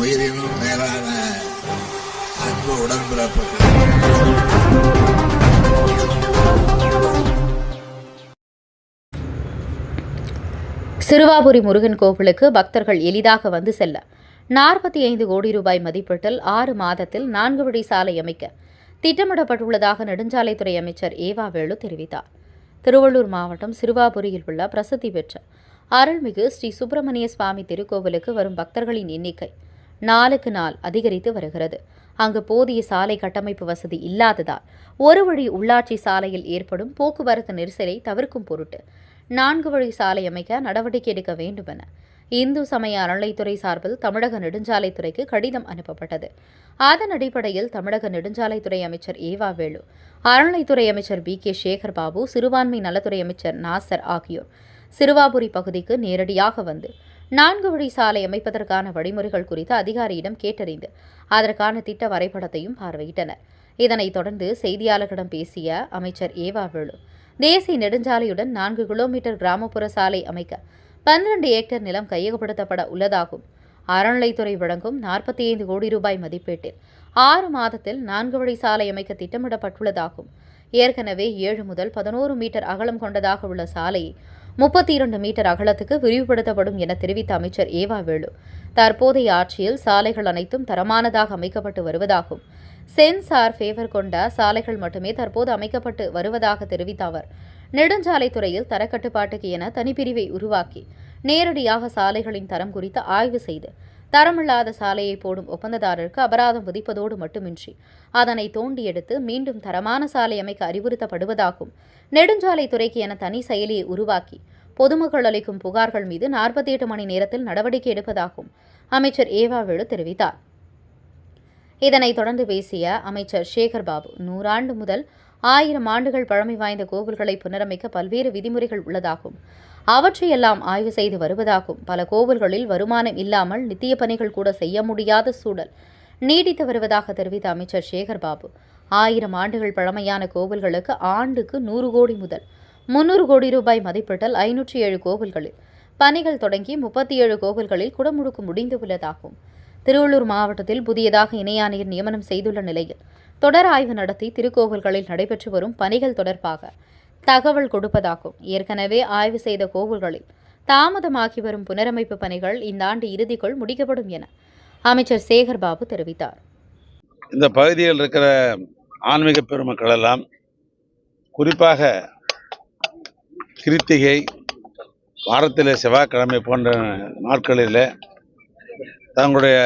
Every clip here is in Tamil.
உயிரினும் மேலான அன்பு உடன்பிறப்பு சிறுவாபுரி முருகன் கோவிலுக்கு பக்தர்கள் எளிதாக வந்து செல்ல. நாற்பத்தி ஐந்து கோடி ரூபாய் மதிப்பீட்டில் ஆறு மாதத்தில் நான்கு வழி சாலை அமைக்க திட்டமிடப்பட்டுள்ளதாக நெடுஞ்சாலைத்துறை அமைச்சர் ஏவா வேலு தெரிவித்தார். திருவள்ளூர் மாவட்டம் சிறுவாபுரியில் உள்ள பிரசித்தி பெற்ற அருள்மிகு ஸ்ரீ சுப்பிரமணிய சுவாமி திருக்கோவிலுக்கு வரும் பக்தர்களின் எண்ணிக்கை நாளுக்கு நாள் அதிகரித்து வருகிறது. அங்கு போதிய சாலை கட்டமைப்பு வசதி இல்லாததால் ஒரு வழி உள்ளாட்சி சாலையில் ஏற்படும் போக்குவரத்து நெரிசலை தவிர்க்கும் பொருட்டு நான்கு வழி சாலை அமைக்க நடவடிக்கை எடுக்க வேண்டுமென இந்து சமய அறநிலைத்துறை சார்பில் தமிழக நெடுஞ்சாலைத்துறைக்கு கடிதம் அனுப்பப்பட்டது. அதன் அடிப்படையில் தமிழக நெடுஞ்சாலைத்துறை அமைச்சர் ஏவா வேலு அறநிலைத்துறை அமைச்சர் பி கே சேகர் பாபு சிறுபான்மை நலத்துறை அமைச்சர் நாசர் ஆகியோர் சிறுவாபுரி பகுதிக்கு நேரடியாக வந்து நான்கு வழி சாலை அமைப்பதற்கான வழிமுறைகள் குறித்து அதிகாரியிடம் கேட்டறிந்து அதற்கான திட்ட வரைபடத்தையும் பார்வையிட்டனர். இதனைத் தொடர்ந்து செய்தியாளர்களிடம் பேசிய அமைச்சர் ஏவா வேலு தேசிய நெடுஞ்சாலையுடன் நான்கு கிலோமீட்டர் கிராமப்புற சாலை அமைக்க பன்னிரண்டு ஏக்கர் நிலம் கையகப்படுத்தப்பட உள்ளதாகும். அறநிலைத்துறை வழங்கும் நாற்பத்தி ஐந்து கோடி ரூபாய் மதிப்பீட்டில் ஆறு மாதத்தில் நான்கு வழி சாலை அமைக்க திட்டமிடப்பட்டுள்ளதாகும். ஏற்கனவே ஏழு முதல் பதினோரு மீட்டர் அகலம் கொண்டதாக உள்ள சாலையை முப்பத்தி இரண்டு மீட்டர் அகலத்துக்கு விரிவுபடுத்தப்படும் என தெரிவித்த அமைச்சர் ஏவா வேலு. தற்போதைய ஆட்சியில் சாலைகள் அனைத்தும் தரமானதாக அமைக்கப்பட்டு வருவதாகும். சென்சார் ஃபேவர் கொண்ட சாலைகள் மட்டுமே தற்போது அமைக்கப்பட்டு வருவதாக தெரிவித்த அவர் நெடுஞ்சாலைத்துறையில் தரக்கட்டுப்பாட்டுக்கு என தனிப்பிரிவை உருவாக்கி நேரடியாக சாலைகளின் தரம் குறித்து ஆய்வு செய்து தரமில்லாத சாலையை போடும் ஒப்பந்ததாரருக்கு அபராதம் விதிப்பதோடு மட்டுமின்றி அதனை தோண்டி எடுத்து மீண்டும் தரமான சாலை அமைக்க அறிவுறுத்தப்படுவதாகும். நெடுஞ்சாலைத்துறைக்கு என தனி செயலியை உருவாக்கி பொதுமக்கள் அளிக்கும் புகார்கள் மீது நாற்பத்தி எட்டு மணி நேரத்தில் நடவடிக்கை எடுப்பதாகும் அமைச்சர் ஏவாவேலு தெரிவித்தார். இதனைத் தொடர்ந்து பேசிய அமைச்சர் சேகர் பாபு நூறாண்டு முதல் ஆயிரம் ஆண்டுகள் பழமை வாய்ந்த கோவில்களை புனரமைக்க பல்வேறு விதிமுறைகள் உள்ளதாகும். அவற்றையெல்லாம் ஆய்வு செய்து வருவதாகும். பல கோவில்களில் வருமானம் இல்லாமல் நித்திய பணிகள் கூட செய்ய முடியாத சூழல். நீடித்து வருவதாக தெரிவித்த அமைச்சர் சேகர் பாபு ஆயிரம் ஆண்டுகள் பழமையான கோவில்களுக்கு ஆண்டுக்கு நூறு கோடி முதல் முன்னூறு கோடி ரூபாய் மதிப்பிட்டல் ஐநூற்றி ஏழு கோவில்களில். பணிகள் தொடங்கி முப்பத்தி ஏழு கோவில்களில் குடமுழுக்கு முடிந்துள்ளதாகும் திருவள்ளூர் மாவட்டத்தில் புதியதாக இணையாணையர் நியமனம் செய்துள்ள நிலையில் தொடர் ஆய்வு நடத்தி திருக்கோவில்களில் நடைபெற்று வரும் பணிகள் தொடர்பாக தகவல் கொடுப்பதாகவும் ஏற்கனவே ஆய்வு செய்த கோவில்களில் தாமதமாகி வரும் புனரமைப்பு பணிகள் இந்த ஆண்டு இறுதிக்குள் முடிக்கப்படும் என அமைச்சர் சேகர் பாபு தெரிவித்தார். இந்த பகுதியில் இருக்கிற ஆன்மீக பெருமக்கள் எல்லாம் குறிப்பாக கிருத்திகை வாரத்தில் செவ்வாய்க்கிழமை போன்ற நாட்களில் தங்களுடைய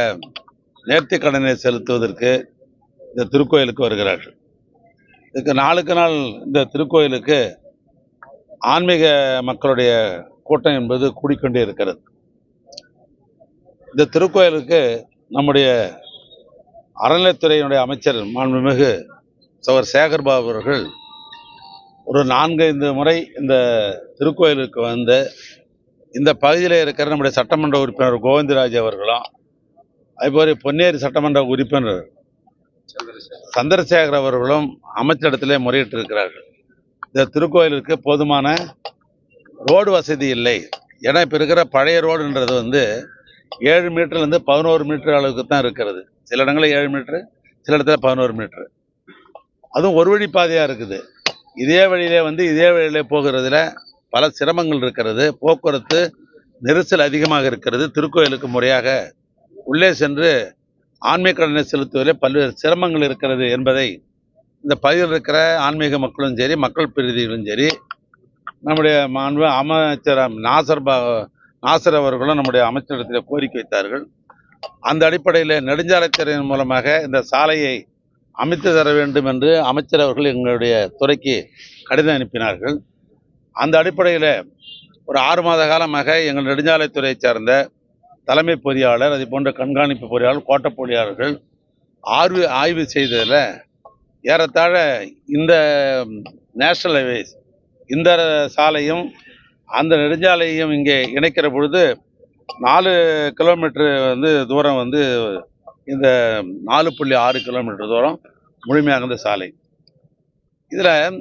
நேர்த்திக் கடனை செலுத்துவதற்கு இந்த திருக்கோயிலுக்கு வருகிறார்கள். இதுக்கு நாளுக்கு நாள் இந்த திருக்கோயிலுக்கு ஆன்மீக மக்களுடைய கூட்டம் என்பது கூடிக்கொண்டே இருக்கிறது. இந்த திருக்கோயிலுக்கு நம்முடைய அறநிலைத்துறையினுடைய அமைச்சர் மாண்புமிகு சவர் சேகர்பாபு அவர்கள் ஒரு நான்கைந்து முறை இந்த திருக்கோயிலுக்கு வந்து இந்த பகுதியில் இருக்கிற நம்முடைய சட்டமன்ற உறுப்பினர் கோவிந்தராஜ் அவர்களும் அதுபோல பொன்னேரி சட்டமன்ற உறுப்பினர் சந்திரசேகர் அவர்களும் அமைச்சரிடத்திலே முறையிட்டு இருக்கிறார்கள் இந்த திருக்கோயிலுக்கு போதுமான ரோடு வசதி இல்லை. ஏன்னா இப்போ இருக்கிற பழைய ரோடுன்றது வந்து ஏழு மீட்டர்லேருந்து பதினோரு மீட்டர் அளவுக்கு தான் இருக்கிறது. சில இடங்களில் ஏழு மீட்ரு சில இடத்துல பதினோரு மீட்ரு அதுவும் ஒரு வழி பாதையாக இருக்குது. இதே வழியிலே வந்து இதே வழியிலே போகிறதுல பல சிரமங்கள் இருக்கிறது. போக்குவரத்து நெரிசல் அதிகமாக இருக்கிறது. திருக்கோயிலுக்கு முறையாக உள்ளே சென்று ஆன்மீக கடனை செலுத்துவதில் பல்வேறு சிரமங்கள் இருக்கிறது என்பதை இந்த பகுதியில் இருக்கிற ஆன்மீக மக்களும் சரி மக்கள் பிரதிகளும் சரி நம்முடைய மாண்பு அமைச்சர் நாசர் பா நாசர் அவர்களும் நம்முடைய அமைச்சரிடத்தில் கோரிக்கை வைத்தார்கள். அந்த அடிப்படையில் நெடுஞ்சாலைத்துறையின் மூலமாக இந்த சாலையை அமைத்து தர வேண்டும் என்று அமைச்சர் அவர்கள் எங்களுடைய துறைக்கு கடிதம் அனுப்பினார்கள். அந்த அடிப்படையில் ஒரு ஆறு மாத காலமாக எங்கள் நெடுஞ்சாலைத்துறையை சார்ந்த தலைமை பொறியாளர் அதே போன்ற கண்காணிப்பு பொறியாளர் கோட்ட பொறியாளர்கள் ஆர்வு ஆய்வு செய்ததில் ஏறத்தாழ இந்த நேஷனல் ஹைவேஸ் இந்த சாலையும் அந்த நெடுஞ்சாலையும் இங்கே இணைக்கிற பொழுது நாலு கிலோமீட்டர் வந்து தூரம் வந்து இந்த நாலு புள்ளி ஆறு கிலோமீட்டர் தூரம் முழுமையாக இந்த சாலை. இதில்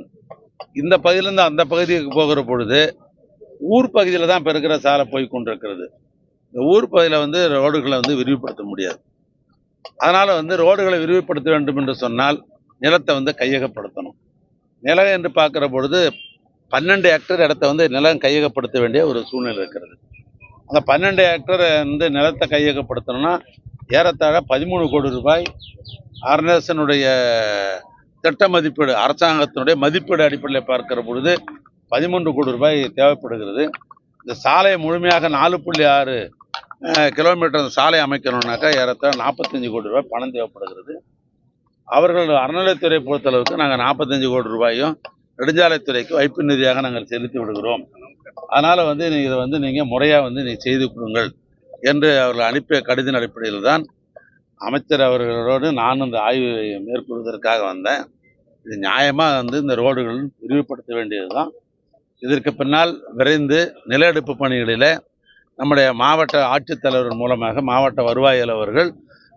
இந்த பகுதியிலேருந்து அந்த பகுதிக்கு போகிற பொழுது ஊர் பகுதியில் தான் இப்போ இருக்கிற சாலை போய் கொண்டிருக்கிறது. இந்த ஊர் பகுதியில் வந்து ரோடுகளை வந்து விரிவுபடுத்த முடியாது. அதனால் வந்து ரோடுகளை விரிவுபடுத்த வேண்டும் என்று சொன்னால் நிலத்தை வந்து கையகப்படுத்தணும். நிலம் என்று பார்க்குற பொழுது பன்னெண்டு ஹெக்டர் இடத்த வந்து நிலம் கையகப்படுத்த வேண்டிய ஒரு சூழ்நிலை இருக்கிறது. அந்த பன்னெண்டு ஹெக்டர் வந்து நிலத்தை கையகப்படுத்தணும்னா ஏறத்தாழ பதிமூணு கோடி ரூபாய் அரசனுடைய திட்ட மதிப்பீடு அரசாங்கத்தினுடைய மதிப்பீடு அடிப்படையில் பார்க்கிற பொழுது பதிமூன்று கோடி ரூபாய் தேவைப்படுகிறது. இந்த சாலை முழுமையாக நாலு புள்ளி ஆறு கிலோமீட்டர் சாலை அமைக்கணும்னாக்கா ஏறத்த நாற்பத்தஞ்சு கோடி ரூபாய் பணம் தேவைப்படுகிறது. அவர்கள் அறநிலைத்துறை பொறுத்தளவுக்கு நாங்கள் நாற்பத்தஞ்சு கோடி ரூபாயும் நெடுஞ்சாலைத்துறைக்கு வைப்பு நிதியாக நாங்கள் செலுத்தி விடுகிறோம். அதனால் வந்து நீ இதை வந்து நீங்கள் முறையாக வந்து நீ செய்து கொடுங்கள் என்று அவர்கள் அனுப்பிய கடிதம் அடிப்படையில் தான் அமைச்சர் அவர்களோடு நான் இந்த ஆய்வு மேற்கொள்வதற்காக வந்தேன். இது நியாயமாக வந்து இந்த ரோடுகள் விரிவுபடுத்த வேண்டியது தான் இதற்கு பின்னால் விரைந்து நில எடுப்பு பணிகளில் நம்முடைய மாவட்ட ஆட்சித்தலைவர் மூலமாக மாவட்ட வருவாய் அலுவலர்கள்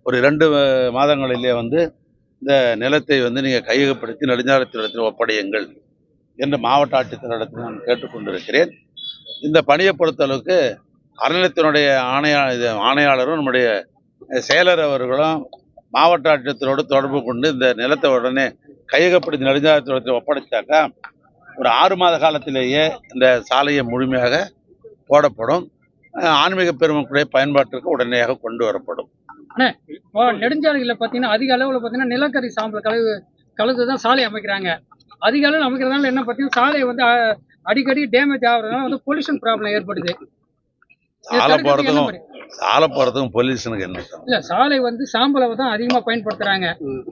ஒரு இரண்டு மாதங்களிலே வந்து இந்த நிலத்தை வந்து நீங்கள் கையகப்படுத்தி நெடுஞ்சாலைத்துறையில் ஒப்படையுங்கள் என்று மாவட்ட ஆட்சித்தலைவரிடத்தில் நான் கேட்டுக்கொண்டிருக்கிறேன். இந்த பணியை பொறுத்தளவுக்கு அறநிலையத்தினுடைய ஆணையா இது ஆணையாளரும் நம்முடைய செயலர் அவர்களும் மாவட்ட ஆட்சியத்தரோடு தொடர்பு கொண்டு இந்த நிலத்தை உடனே கையகப்படுத்தி நெடுஞ்சாலைத்துறையில் ஒப்படைச்சாக்கா ஒரு ஆறு மாத காலத்திலேயே இந்த சாலையை முழுமையாக போடப்படும். ஆன்மீக பெருமக்களுடைய பயன்பாட்டிற்கு உடனடியாக கொண்டு வரப்படும். இப்போ நெடுஞ்சாலைகளில் பார்த்தீங்கன்னா அதிக அளவில் பார்த்தீங்கன்னா நிலக்கரி சாம்பல் கலவு கலந்து தான் சாலை அமைக்கிறாங்க. அதிக அளவில் அமைக்கிறதுனால என்ன பார்த்தீங்கன்னா சாலை வந்து அடிக்கடி டேமேஜ் ஆகுறதுனால வந்து பொல்யூஷன் ப்ராப்ளம் ஏற்படுது. சாலை போகிறதுக்கும்? சாலை போகிறதுக்கும் பொல்யூஷனுக்கு என்ன? இல்ல சாலை வந்து சாம்பலை தான் அதிகமா பயன்படுத்துறாங்க.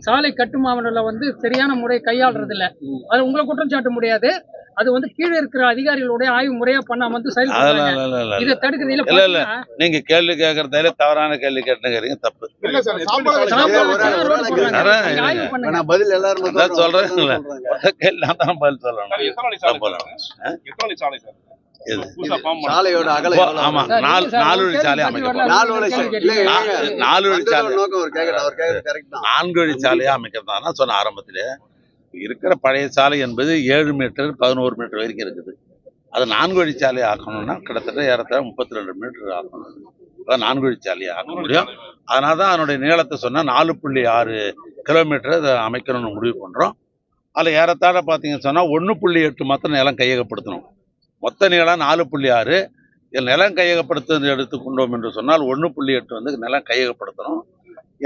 சாலை கட்டுமானல வந்து சரியான முறை கையாளுறது இல்ல அது உங்களை குற்றம் சாட்ட முடியாது. அது வந்து கீழே இருக்கிற அதிகாரிகளுடைய ஆய்வு முறையா பண்ணாம வந்து செயல்படுறாங்க. இதை தடுக்கிறதுல இல்ல, இல்ல. நீங்க கேள்வி கேட்கறதால தவறான கேள்வி கேட்டுக்கிறீங்க தப்பு நான் பதில் எல்லாரும் அதான் சொல்றேன்ல. கேள்வி நான் தான் பதில் சொல்லணும் சார், எத்தனை வழி சாலை போலாம். சார்? எத்தனை வழி சாலை சார்? எது? புதுசா form பண்ண- சாலையோட எவ்வளவு? ஆமா நாலு நாலு வழி சாலை அமைக்கப்படும். நாலு வழி சாலை. நான்கு வழி சாலையா அமைக்கிறதா சொன்ன ஆரம்பத்திலே இருக்கிற பழைய சாலை என்பது ஏழு மீட்டர் பதினோரு மீட்டர் வரைக்கும் இருக்குது. அது நான்கு வழிச்சாலை ஆக்கணும்னா கிட்டத்தட்ட ஏறத்தாழ முப்பத்தி ரெண்டு மீட்டர் ஆக்கணும் அதான் நான்கு வழிச்சாலையை ஆக்க முடியும். அதனால தான் அதனுடைய நீளத்தை சொன்னால் நாலு புள்ளி ஆறு கிலோமீட்டர் அதை அமைக்கணும்னு முடிவு பண்ணுறோம் அதில் ஏறத்தாழ பார்த்தீங்கன்னு சொன்னால் ஒன்று புள்ளி எட்டு மாத்திரம் நிலம் கையகப்படுத்தணும். மொத்த நீளம் நாலு புள்ளி ஆறு. இதில் நிலம் கையகப்படுத்துவது எடுத்துக்கொண்டோம் என்று சொன்னால் ஒன்று புள்ளி எட்டு வந்து நிலம் கையகப்படுத்தணும்.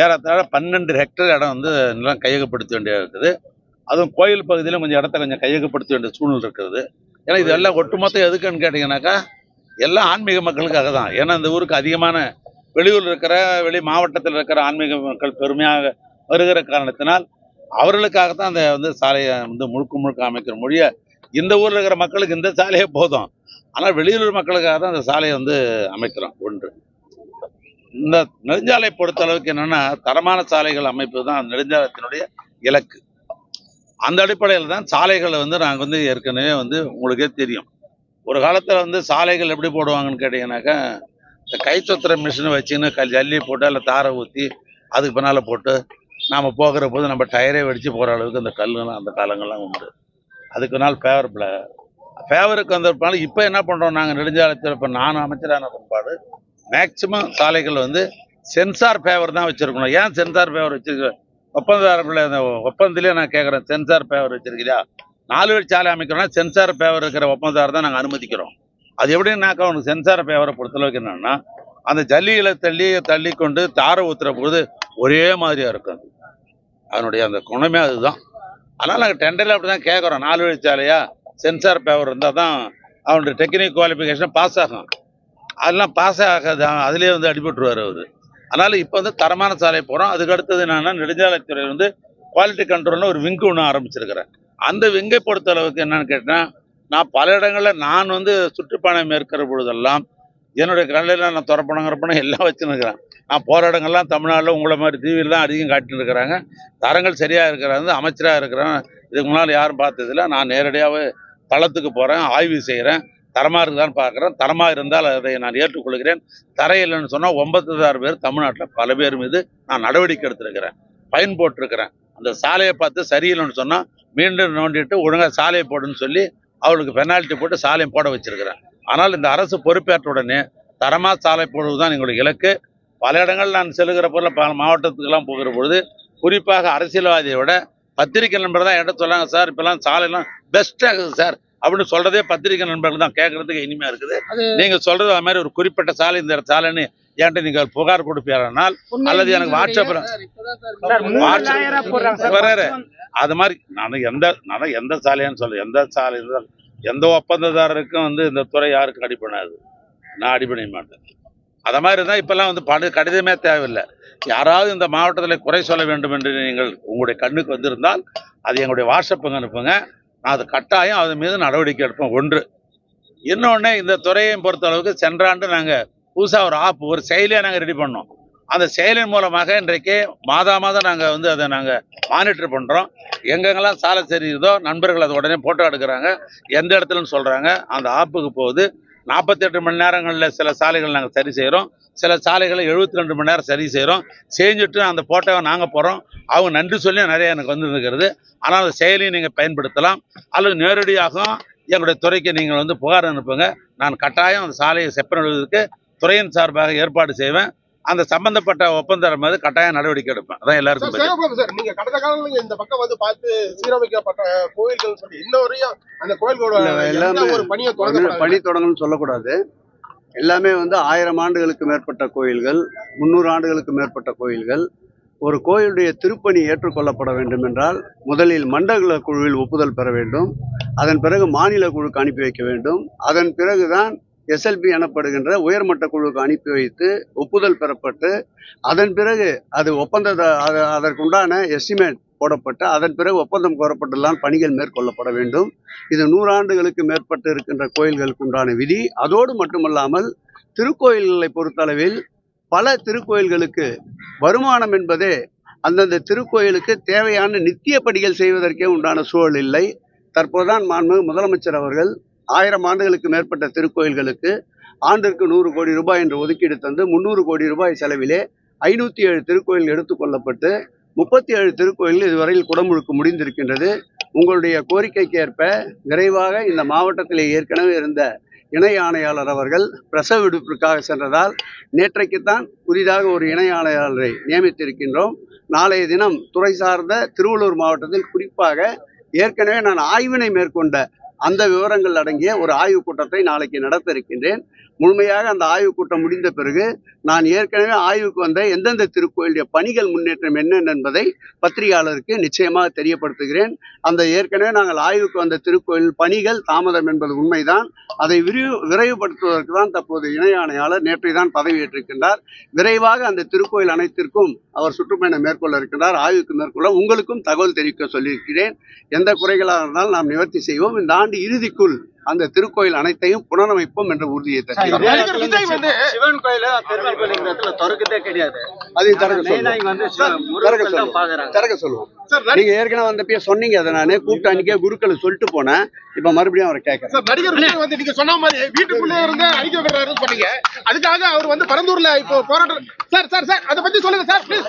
ஏறத்தாழ பன்னெண்டு ஹெக்டேர் இடம் வந்து நிலம் கையகப்படுத்த வேண்டியது இருக்குது. அதுவும் கோயில் பகுதியில் கொஞ்சம் இடத்த கொஞ்சம் கையகப்படுத்த வேண்டிய சூழ்நிலை இருக்கிறது ஏன்னா இது எல்லாம் ஒட்டுமொத்தம் எதுக்குன்னு கேட்டிங்கனாக்கா எல்லாம் ஆன்மீக மக்களுக்காக தான். ஏன்னா இந்த ஊருக்கு அதிகமான வெளியூரில் இருக்கிற வெளி மாவட்டத்தில் இருக்கிற ஆன்மீக மக்கள் பெருமையாக வருகிற காரணத்தினால் அவர்களுக்காக தான் அந்த வந்து சாலையை வந்து முழுக்க முழுக்க அமைக்கிற மொழிய இந்த ஊரில் இருக்கிற மக்களுக்கு இந்த சாலையே போதும். ஆனால் வெளியூர் மக்களுக்காக தான் அந்த சாலையை வந்து அமைக்கிறோம் ஒன்று. இந்த நெடுஞ்சாலை பொறுத்த அளவுக்கு என்னென்னா தரமான சாலைகள் அமைப்பு தான் நெடுஞ்சாலத்தினுடைய இலக்கு. அந்த அடிப்படையில் தான் சாலைகளை வந்து நாங்கள் வந்து ஏற்கனவே வந்து உங்களுக்கே தெரியும். ஒரு காலத்தில் வந்து சாலைகள் எப்படி போடுவாங்கன்னு கேட்டிங்கனாக்கா இந்த கை மிஷினை வச்சுன்னு க ஜல்லி போட்டு அதில் தாரை ஊற்றி அதுக்கு பின்னால் போட்டு நாம் போகிற போது நம்ம டயரே வெடித்து போகிற அளவுக்கு அந்த கல்லுலாம் அந்த காலங்கள்லாம் உண்டு. அதுக்கு நாள் ஃபேவர் ஃபேவருக்கு வந்த இப்போ என்ன பண்ணுறோம் நாங்கள் நெடுஞ்சாலத்தில் இப்போ நான் அமைச்சரான பண்பாடு மேக்சிமம் சாலைகள் வந்து சென்சார் ஃபேவர் தான் வச்சுருக்கணும். ஏன் சென்சார் ஃபேவர் வச்சுருக்கோம் ஒப்பந்ததாரப்பில் அந்த ஒப்பந்தத்திலே நான் கேட்குறேன் சென்சார் பேவர் வச்சிருக்கியா? நாலு வழி சாலை அமைக்கிறோம்னா சென்சார் பேவர் இருக்கிற ஒப்பந்ததாரர் தான் நாங்கள் அனுமதிக்கிறோம். அது எப்படின்னாக்கா அவனுக்கு சென்சார் பேவரை பொறுத்தளவுக்கு என்னன்னா அந்த ஜல்லிகளை தள்ளி தள்ளி கொண்டு தாரை ஊத்துற போது ஒரே மாதிரியாக இருக்கும் அதனுடைய அந்த குணமே அதுதான். அதனால் நாங்கள் டெண்டரில் அப்படி தான் கேட்குறோம் நாலு வழி சாலையாக சென்சார் பேவர் இருந்தால் தான் அவனுடைய டெக்னிக் குவாலிஃபிகேஷன் பாஸ் ஆகும். அதெல்லாம் பாஸ் ஆகாது அதுலேயே வந்து அடிபட்டுருவார் அவர். அதனால் இப்போ வந்து தரமான சாலை போகிறோம் அதுக்கு அடுத்தது என்னென்னா நெடுஞ்சாலைத்துறை வந்து குவாலிட்டி கண்ட்ரோல்னு ஒரு விங்கு ஒன்று ஆரம்பிச்சிருக்கிறேன் அந்த விங்கை பொறுத்த அளவுக்கு என்னென்னு கேட்டால் நான் பல இடங்களில் நான் வந்து சுற்றுப்பயணம் மேற்கிற பொழுதெல்லாம் என்னுடைய கடையில் நான் துறப்பணங்கிறப்பணம் எல்லாம் வச்சுருக்கிறேன். நான் போகிற இடங்கள்லாம் தமிழ்நாட்டில் உங்களை மாதிரி டிவியில் தான் அதிகம் காட்டின்னு இருக்கிறாங்க தரங்கள் சரியாக இருக்கிறாங்க அமைச்சராக இருக்கிறேன். இதுக்கு முன்னால் யாரும் பார்த்ததில்ல. நான் நேரடியாகவே தளத்துக்கு போகிறேன் ஆய்வு செய்கிறேன் தரமாக இருக்குதான்னு பார்க்குறேன் தரமாக இருந்தால் அதை நான் ஏற்றுக்கொள்கிறேன். தரையில்லைன்னு சொன்னால் ஒன்பத்தாறு பேர் தமிழ்நாட்டில் பல பேர் மீது நான் நடவடிக்கை எடுத்திருக்கிறேன். பயன் போட்டிருக்கிறேன். அந்த சாலையை பார்த்து சரியில்லைன்னு சொன்னால் மீண்டும் நோண்டிட்டு ஒழுங்காக சாலையை போடுன்னு சொல்லி அவளுக்கு பெனால்ட்டி போட்டு சாலையை போட வச்சிருக்கிறேன். ஆனால் இந்த அரசு பொறுப்பேற்ற உடனே தரமாக சாலை போடுவது தான் எங்களுடைய இலக்கு. பல இடங்கள் நான் செலுகிற பொருள் பல மாவட்டத்துக்கெல்லாம் போகிற பொழுது குறிப்பாக அரசியல்வாதியை விட பத்திரிகை நண்பர் தான் என்கிட்ட சொல்லாங்க சார். இப்போல்லாம் சாலையெல்லாம் பெஸ்ட்டாக இருக்குது சார். அப்படின்னு சொல்றதே பத்திரிகை நண்பர்கள் தான் கேட்கறதுக்கு இனிமையா இருக்குது. நீங்க சொல்றது அது மாதிரி ஒரு குறிப்பிட்ட சாலை இந்த சாலைன்னு என்கிட்ட நீங்க புகார் கொடுப்பீரானால் அல்லது எனக்கு வாட்ஸ்அப்ல வாட்ஸ்அப் வராரு. அது மாதிரி நான் எந்த நான் எந்த சாலையான்னு சொல்ல எந்த சாலை இருந்தாலும் எந்த ஒப்பந்ததாரருக்கும் வந்து இந்த துறை யாருக்கும் அடி பண்ணாது. நான் அடி பண்ண மாட்டேன். அத மாதிரி தான் இப்பெல்லாம் வந்து படு கடிதமே தேவையில்லை. யாராவது இந்த மாவட்டத்தில் குறை சொல்ல வேண்டும் என்று நீங்கள் உங்களுடைய கண்ணுக்கு வந்திருந்தால் அது எங்களுடைய வாட்ஸ்அப்புக்கு அனுப்புங்க. அது கட்டாயம் அது மீது நடவடிக்கை எடுப்போம். ஒன்று. இன்னொன்று இந்த துறையை பொறுத்த அளவுக்கு சென்ற ஆண்டு நாங்கள் புதுசாக ஒரு ஆப் ஒரு செயலியை நாங்கள் ரெடி பண்ணோம். அந்த செயலின் மூலமாக இன்றைக்கு மாதா மாதம் நாங்கள் வந்து அதை நாங்கள் மானிட்டர் பண்ணுறோம் எங்கெங்கெல்லாம் சாலை தெரியுதோ நண்பர்கள் அதை உடனே ஃபோட்டோ எடுக்கிறாங்க. எந்த இடத்துலன்னு சொல்கிறாங்க அந்த ஆப்புக்கு போகுது. நாற்பத்தெட்டு மணி நேரங்களில் சில சாலைகள் நாங்கள் சரி செய்கிறோம் சில சாலைகளை எழுபத்தி ரெண்டு மணி நேரம் சரி செய்கிறோம் செஞ்சுட்டு அந்த ஃபோட்டோவை நாங்கள் போகிறோம் அவங்க நன்றி சொல்லி நிறைய எனக்கு வந்து இருக்கிறது ஆனால் அந்த செயலியை நீங்கள் பயன்படுத்தலாம். அல்லது நேரடியாகவும் எங்களுடைய துறைக்கு நீங்கள் வந்து புகார் அனுப்புங்க. நான் கட்டாயம் அந்த சாலையை செப்பனிடுவதற்கு துறையின் சார்பாக ஏற்பாடு செய்வேன். அந்த சம்பந்தப்பட்ட ஒப்பந்தம் மீது கட்டாயம் நடவடிக்கை எடுப்பேன். அதான் எல்லாருக்கும் சார் நீங்க கடந்த காலங்களில் இந்த பக்கம் வந்து பார்த்து சீரமைக்கப்பட்ட கோயில்கள் சொல்லி இன்ன வரையும் அந்த கோயில்களோட எல்லாமே ஒரு பணியை பணி தொடங்க தொடங்கணும்னு சொல்லக்கூடாது. எல்லாமே வந்து ஆயிரம் ஆண்டுகளுக்கு மேற்பட்ட கோயில்கள் முந்நூறு ஆண்டுகளுக்கு மேற்பட்ட கோயில்கள். ஒரு கோயிலுடைய திருப்பணி ஏற்றுக்கொள்ளப்பட வேண்டும் என்றால் முதலில் மண்டல குழுவில் ஒப்புதல் பெற வேண்டும். அதன் பிறகு மாநில குழுக்கு அனுப்பி வைக்க வேண்டும். அதன் பிறகுதான் எஸ்எல்பி எனப்படுகின்ற உயர்மட்ட குழுவுக்கு அனுப்பி வைத்து ஒப்புதல் பெறப்பட்டு அதன் பிறகு அது ஒப்பந்த அதற்குண்டான எஸ்டிமேட் போடப்பட்டு அதன் பிறகு ஒப்பந்தம் கோரப்பட்டுதான் பணிகள் மேற்கொள்ளப்பட வேண்டும். இது நூறாண்டுகளுக்கு மேற்பட்டு இருக்கின்ற கோயில்களுக்கு உண்டான விதி. அதோடு மட்டுமல்லாமல் திருக்கோயில்களை பொறுத்தளவில் பல திருக்கோயில்களுக்கு வருமானம் என்பதே அந்தந்த திருக்கோயிலுக்கு தேவையான நித்திய படிகள் செய்வதற்கே உண்டான சூழல் இல்லை. தற்போதுதான் மாண்பு முதலமைச்சர் அவர்கள் ஆயிரம் ஆண்டுகளுக்கு மேற்பட்ட திருக்கோயில்களுக்கு ஆண்டிற்கு நூறு கோடி ரூபாய் என்று ஒதுக்கீடு தந்து முந்நூறு கோடி ரூபாய் செலவிலே ஐநூற்றி ஏழு திருக்கோயில் எடுத்துக்கொள்ளப்பட்டு முப்பத்தி ஏழு திருக்கோயில் இதுவரையில் குடமுழுக்கு முடிந்திருக்கின்றது. உங்களுடைய கோரிக்கைக்கு ஏற்ப விரைவாக இந்த மாவட்டத்திலே ஏற்கனவே இருந்த இணை ஆணையாளர் அவர்கள் பிரசவ விடுப்பிற்காக சென்றதால் நேற்றைக்குத்தான் புதிதாக ஒரு இணை ஆணையாளரை நியமித்திருக்கின்றோம். நாளைய தினம் துறை சார்ந்த திருவள்ளூர் மாவட்டத்தில் குறிப்பாக ஏற்கனவே நான் ஆய்வினை மேற்கொண்ட அந்த விவரங்கள் அடங்கிய ஒரு ஆய்வுக் கூட்டத்தை நாளைக்கு நடத்த இருக்கின்றேன். முழுமையாக அந்த ஆய்வுக் கூட்டம் முடிந்த பிறகு நான் ஏற்கனவே ஆய்வுக்கு வந்த எந்தெந்த திருக்கோயிலுடைய பணிகள் முன்னேற்றம் என்னென்ன என்பதை பத்திரிகையாளருக்கு நிச்சயமாக தெரியப்படுத்துகிறேன். அந்த ஏற்கனவே நாங்கள் ஆய்வுக்கு வந்த திருக்கோயில் பணிகள் தாமதம் என்பது உண்மைதான். அதை விரிவு விரைவுபடுத்துவதற்கு தான் தற்போது இணை ஆணையாளர் நேற்றை தான் பதவியேற்றிருக்கின்றார். விரைவாக அந்த திருக்கோயில் அனைத்திற்கும் அவர் சுற்றுப்பயணம் மேற்கொள்ள இருக்கின்றார். ஆய்வுக்கு மேற்கொள்ள உங்களுக்கும் தகவல் தெரிவிக்க சொல்லியிருக்கிறேன். எந்த குறைகளாக இருந்தாலும் நாம் நிவர்த்தி செய்வோம். இந்த ஆண்டு இறுதிக்குள் அந்த திருக்கோயில் அனைத்தையும் புனரமைப்போம் என்ற உறுதியை சிவன் கோயில பெருமாள் இடத்துல திறக்கதே கிடையாது. அதை சார், திறக்க கோயில் சொல்லுவோம். திறக்க சார் நீங்க ஏற்கனவே வந்தப்பயே சொன்னீங்க அதை நானு கூப்பிட்டு அன்னைக்கே குருக்களை சொல்லிட்டு போனேன். இப்ப மறுபடியும் அவரை கேட்கறேன். சார் நடிகர் விஜய் வந்து நீங்க சொன்ன மாதிரி வீட்டுக்குள்ளே இருந்து விடுறாருன்னு சொன்னீங்க. அதுக்காக அவர் வந்து பரந்தூர்ல இப்போ போராட்டம் சார் சார் சார் அதை பத்தி சொல்லுங்க சார் ப்ளீஸ்